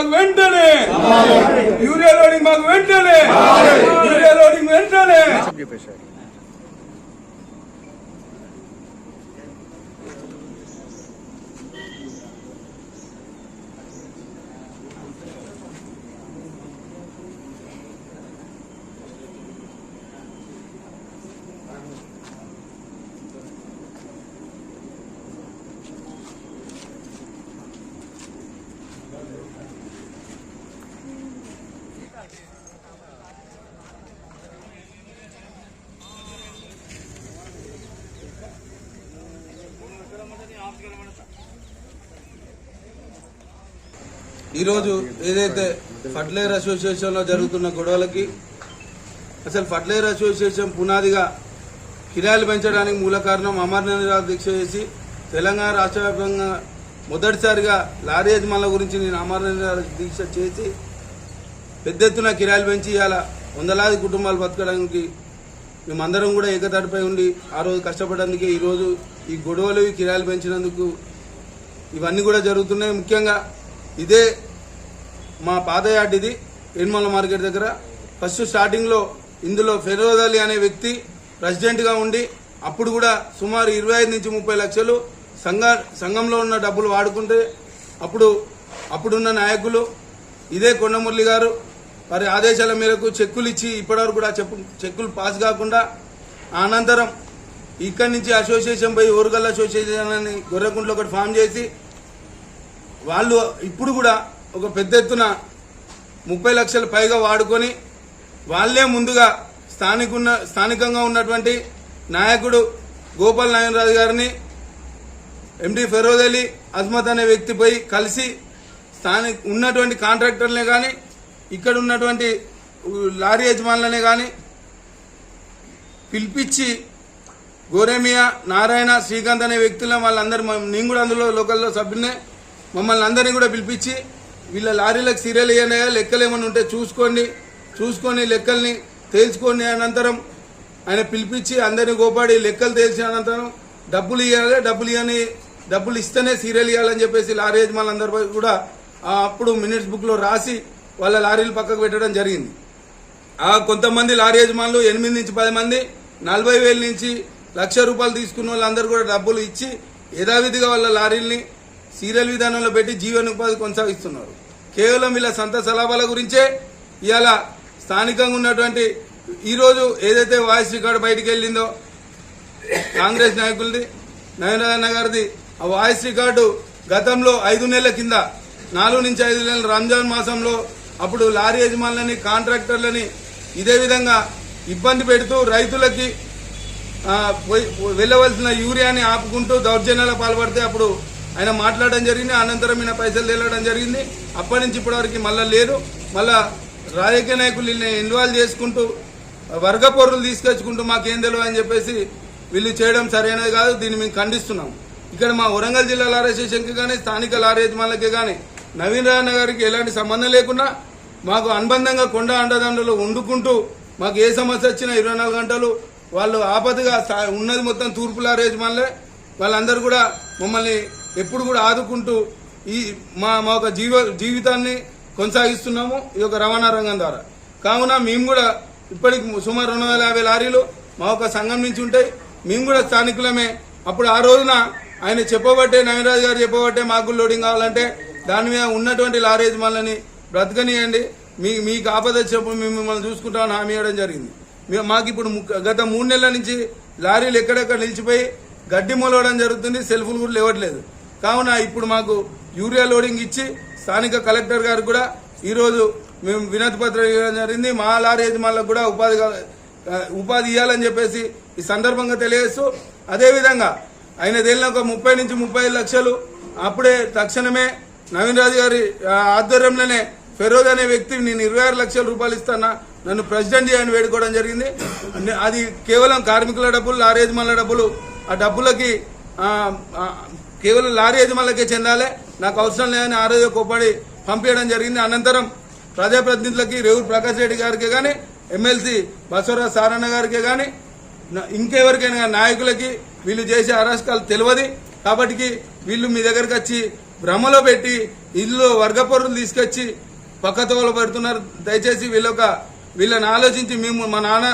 మాకు వెంటనే urea loading మాకు వెంటనే యూరియా లోడింగ్ వెంటనే ఈరోజు ఏదైతే ఫర్టిలైజర్ అసోసియేషన్లో జరుగుతున్న గొడవలకి అసలు ఫర్టిలైజర్ అసోసియేషన్ పునాదిగా కిరాయిలు పెంచడానికి మూల కారణం అమరనాథ దీక్ష చేసి తెలంగాణ రాష్ట్ర వ్యాప్తంగా మొదటిసారిగా లారీ యజమానుల గురించి నేను అమరనాథ దీక్ష చేసి పెద్ద ఎత్తున కిరాయిలు పెంచి ఇవాళ వందలాది కుటుంబాలు బతకడానికి మేమందరం కూడా ఏకతాటిపై ఉండి ఆ రోజు కష్టపడేందుకే ఈరోజు ఈ గొడవలు కిరాయిలు పెంచినందుకు ఇవన్నీ కూడా జరుగుతున్నాయి. ముఖ్యంగా ఇదే మా పాదయాడ్ ఇది ఎన్మల మార్కెట్ దగ్గర. ఫస్ట్ స్టార్టింగ్లో ఇందులో ఫెరోజ్ అలీ అనే వ్యక్తి ప్రెసిడెంట్గా ఉండి అప్పుడు కూడా సుమారు ఇరవై ఐదు నుంచి ముప్పై లక్షలు సంఘ సంఘంలో ఉన్న డబ్బులు వాడుకుంటే అప్పుడు అప్పుడున్న నాయకులు ఇదే కొండమురళి గారు వారి ఆదేశాల మేరకు చెక్కులు ఇచ్చి ఇప్పటివరకు కూడా చెప్పు చెక్కులు పాస్ కాకుండా అనంతరం ఇక్కడి నుంచి అసోసియేషన్ పోయి ఓరుగల్ అసోసియేషన్ అని గొర్రెకుంట్లో ఒకటి ఫామ్ చేసి వాళ్ళు ఇప్పుడు కూడా ఒక పెద్ద ఎత్తున ముప్పై లక్షల పైగా వాడుకొని వాళ్ళే ముందుగా స్థానికున్న స్థానికంగా ఉన్నటువంటి నాయకుడు గోపాల్ నాయనరాజు గారిని ఎండి ఫెరోజ్ అలీ అజ్మత్ అనే వ్యక్తిపై కలిసి స్థానిక ఉన్నటువంటి కాంట్రాక్టర్లనే కానీ ఇక్కడ ఉన్నటువంటి లారీ యజమానులనే కానీ పిలిపించి గోరేమియా నారాయణ శ్రీకాంత్ అనే వ్యక్తులను వాళ్ళందరూ నేను కూడా అందులో లోకల్లో సభ్యునే మమ్మల్ని అందరినీ కూడా పిలిపించి వీళ్ళ లారీలకు సీరియల్ ఇవ్వనాయా లెక్కలు ఏమైనా ఉంటే చూసుకోండి చూసుకొని లెక్కల్ని తేల్చుకోండి అనంతరం. ఆయన పిలిపించి అందరిని గోపాడి లెక్కలు తేల్చిన అనంతరం డబ్బులు ఇవ్వాలి డబ్బులు ఇవ్వని డబ్బులు ఇస్తేనే సీరియల్ ఇవ్వాలని చెప్పేసి లారీ యజమానులందరిపై కూడా అప్పుడు మినిట్స్ బుక్లో రాసి వాళ్ళ లారీలు పక్కకు పెట్టడం జరిగింది. ఆ కొంతమంది లారీ యజమానులు ఎనిమిది నుంచి పది మంది నలభై వేల నుంచి లక్ష రూపాయలు తీసుకున్న వాళ్ళందరూ కూడా డబ్బులు ఇచ్చి యథావిధిగా వాళ్ళ లారీల్ని సీరియల్ విధానంలో పెట్టి జీవనోపాధి కొనసాగిస్తున్నారు. కేవలం ఇలా సంత సలాభాల గురించే ఇవాళ స్థానికంగా ఉన్నటువంటి ఈరోజు ఏదైతే వాయిస్ రికార్డు బయటికి వెళ్ళిందో కాంగ్రెస్ నాయకులది నవీనారాయణ గారిది ఆ వాయిస్ రికార్డు గతంలో ఐదు నెలల కింద నాలుగు నుంచి ఐదు నెలల రంజాన్ మాసంలో అప్పుడు లారీ యజమానులని కాంట్రాక్టర్లని ఇదే విధంగా ఇబ్బంది పెడుతూ రైతులకి పోయి- వెళ్ళవలసిన యూరియాని ఆపుకుంటూ దౌర్జన్యాల పాల్పడితే అప్పుడు ఆయన మాట్లాడడం జరిగింది అనంతరం ఈయన పైసలు తేలడం జరిగింది. అప్పటి నుంచి ఇప్పటివరకు మళ్ళీ లేదు. మళ్ళా రాజకీయ నాయకులు వీళ్ళని ఇన్వాల్వ్ చేసుకుంటూ వర్గ పౌరులు తీసుకొచ్చుకుంటూ మాకేం తెలియదు అని చెప్పేసి వీళ్ళు చేయడం సరైనది కాదు. దీన్ని మేము ఖండిస్తున్నాం. ఇక్కడ మా వరంగల్ జిల్లా లారీ అసోసియేషన్కి కానీ స్థానిక లారీ యజమానులకి కానీ నవీన్ రాణ గారికి ఎలాంటి సంబంధం లేకుండా మాకు అనుబంధంగా కొండ అండదండలు వండుకుంటూ మాకు ఏ సమస్య వచ్చినా ఇరవై నాలుగు గంటలు వాళ్ళు ఆపదగా ఉన్నది మొత్తం తూర్పు లారీ యజమానులే. వాళ్ళందరూ కూడా మమ్మల్ని ఎప్పుడు కూడా ఆదుకుంటూ ఈ మా మా యొక్క జీవ జీవితాన్ని కొనసాగిస్తున్నాము ఈ యొక్క రవాణా రంగం ద్వారా. కావున మేము కూడా ఇప్పటికి సుమారు రెండు వందల యాభై లారీలు మా యొక్క సంఘం నుంచి ఉంటాయి. మేము కూడా స్థానికులమే. అప్పుడు ఆ రోజున ఆయన చెప్పబట్టే నవీనరాజు గారు చెప్పబట్టే మాకు లోడింగ్ కావాలంటే దాని మీద ఉన్నటువంటి లారీ యజమానులని బ్రతకనియండి. మీ మీకు ఆపద చెప్పు మేము మిమ్మల్ని చూసుకుంటామని హామీ ఇవ్వడం జరిగింది. మాకు ఇప్పుడు గత మూడు నెలల నుంచి లారీలు ఎక్కడెక్కడ నిలిచిపోయి గడ్డి మొలవడం జరుగుతుంది. సెల్ఫులు కూడా లేవట్లేదు. కావున ఇప్పుడు మాకు యూరియా లోడింగ్ ఇచ్చి స్థానిక కలెక్టర్ గారు కూడా ఈరోజు మేము వినతి పత్రం ఇవ్వడం జరిగింది. మా లారీ యజమానులకు కూడా ఉపాధి ఉపాధి ఇవ్వాలని చెప్పేసి ఈ సందర్భంగా తెలియజేస్తూ అదేవిధంగా ఆయన తేలిన ఒక ముప్పై నుంచి ముప్పై లక్షలు అప్పుడే తక్షణమే నవీన్ రాజు గారి ఆధ్వర్యంలోనే ఫెరోజ్ అనే వ్యక్తి నేను ఇరవై ఆరు లక్షల రూపాయలు ఇస్తానా నన్ను ప్రెసిడెంట్ చేయని వేడుకోవడం జరిగింది. అది కేవలం కార్మికుల డబ్బులు లారీ యజమానుల డబ్బులు ఆ డబ్బులకి కేవలం లారీ యజమానులకే చెందాలి. నాకు అవసరం లేదని ఆ రోజు కోప్పడి పంపించడం జరిగింది. అనంతరం ప్రజాప్రతినిధులకి రేవు ప్రకాష్ రెడ్డి గారికి కానీ ఎమ్మెల్సీ బసవరాజ్ సారన్న గారికి కానీ ఇంకెవరికైనా నాయకులకి వీళ్ళు చేసే అరాచకాలు తెలియదు. కాబట్టి వీళ్ళు మీ దగ్గరికి వచ్చి భ్రమలో పెట్టి ఇల్లు వర్గ పరులు తీసుకొచ్చి పక్కతోలు పెడుతున్నారు. దయచేసి వీళ్ళొక వీళ్ళని ఆలోచించి మేము మా నాన్న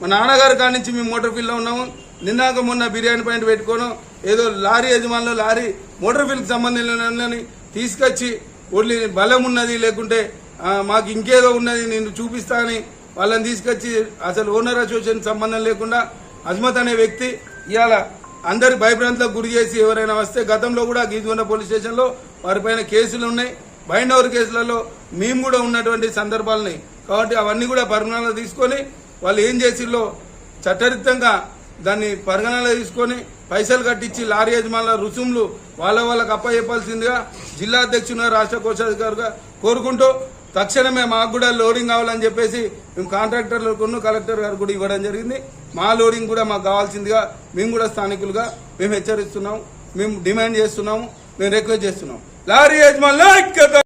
మా నాన్నగారి కాడి నుంచి మేము మోటార్ ఫీల్డ్లో ఉన్నాము. నిన్నాక మొన్న బిర్యానీ పాయింట్ పెట్టుకోను. ఏదో లారీ యజమానులు లారీ మోటార్ ఫీల్డ్కి సంబంధించిన తీసుకొచ్చి ఓన్లీ బలం ఉన్నది లేకుంటే మాకు ఇంకేదో ఉన్నది నేను చూపిస్తా అని వాళ్ళని తీసుకొచ్చి అసలు ఓనర్ అసోసియేషన్ సంబంధం లేకుండా అజ్మత్ అనే వ్యక్తి ఇవాళ అందరి భయభ్రాంతులకు గురి చేసి ఎవరైనా వస్తే గతంలో కూడా గీజుగొండ పోలీస్ స్టేషన్లో వారిపైన కేసులు ఉన్నాయి. బైండ్ ఓవర్ కేసులలో మేము కూడా ఉన్నటువంటి సందర్భాలున్నాయి కాబట్టి అవన్నీ కూడా పరిగణనలో తీసుకొని వాళ్ళు ఏం చేసిల్లో చట్టరీతంగా దాన్ని పరిగణనలో తీసుకొని పైసలు కట్టించి లారీ యజమానుల రుసుములు వాళ్ళ వాళ్ళకి అప్పచెప్పాల్సిందిగా జిల్లా అధ్యక్షునిగా రాష్ట్ర కోశాధికారిగా కోరుకుంటూ తక్షణమే మాకు కూడా లోడింగ్ కావాలని చెప్పేసి మేము కాంట్రాక్టర్లకు కలెక్టర్ గారు కూడా ఇవ్వడం జరిగింది. మా లోడింగ్ కూడా మాకు కావాల్సిందిగా మేము కూడా స్థానికులుగా మేము హెచ్చరిస్తున్నాము. మేము డిమాండ్ చేస్తున్నాము. మేము రిక్వెస్ట్ చేస్తున్నాం లారీ యజమానుల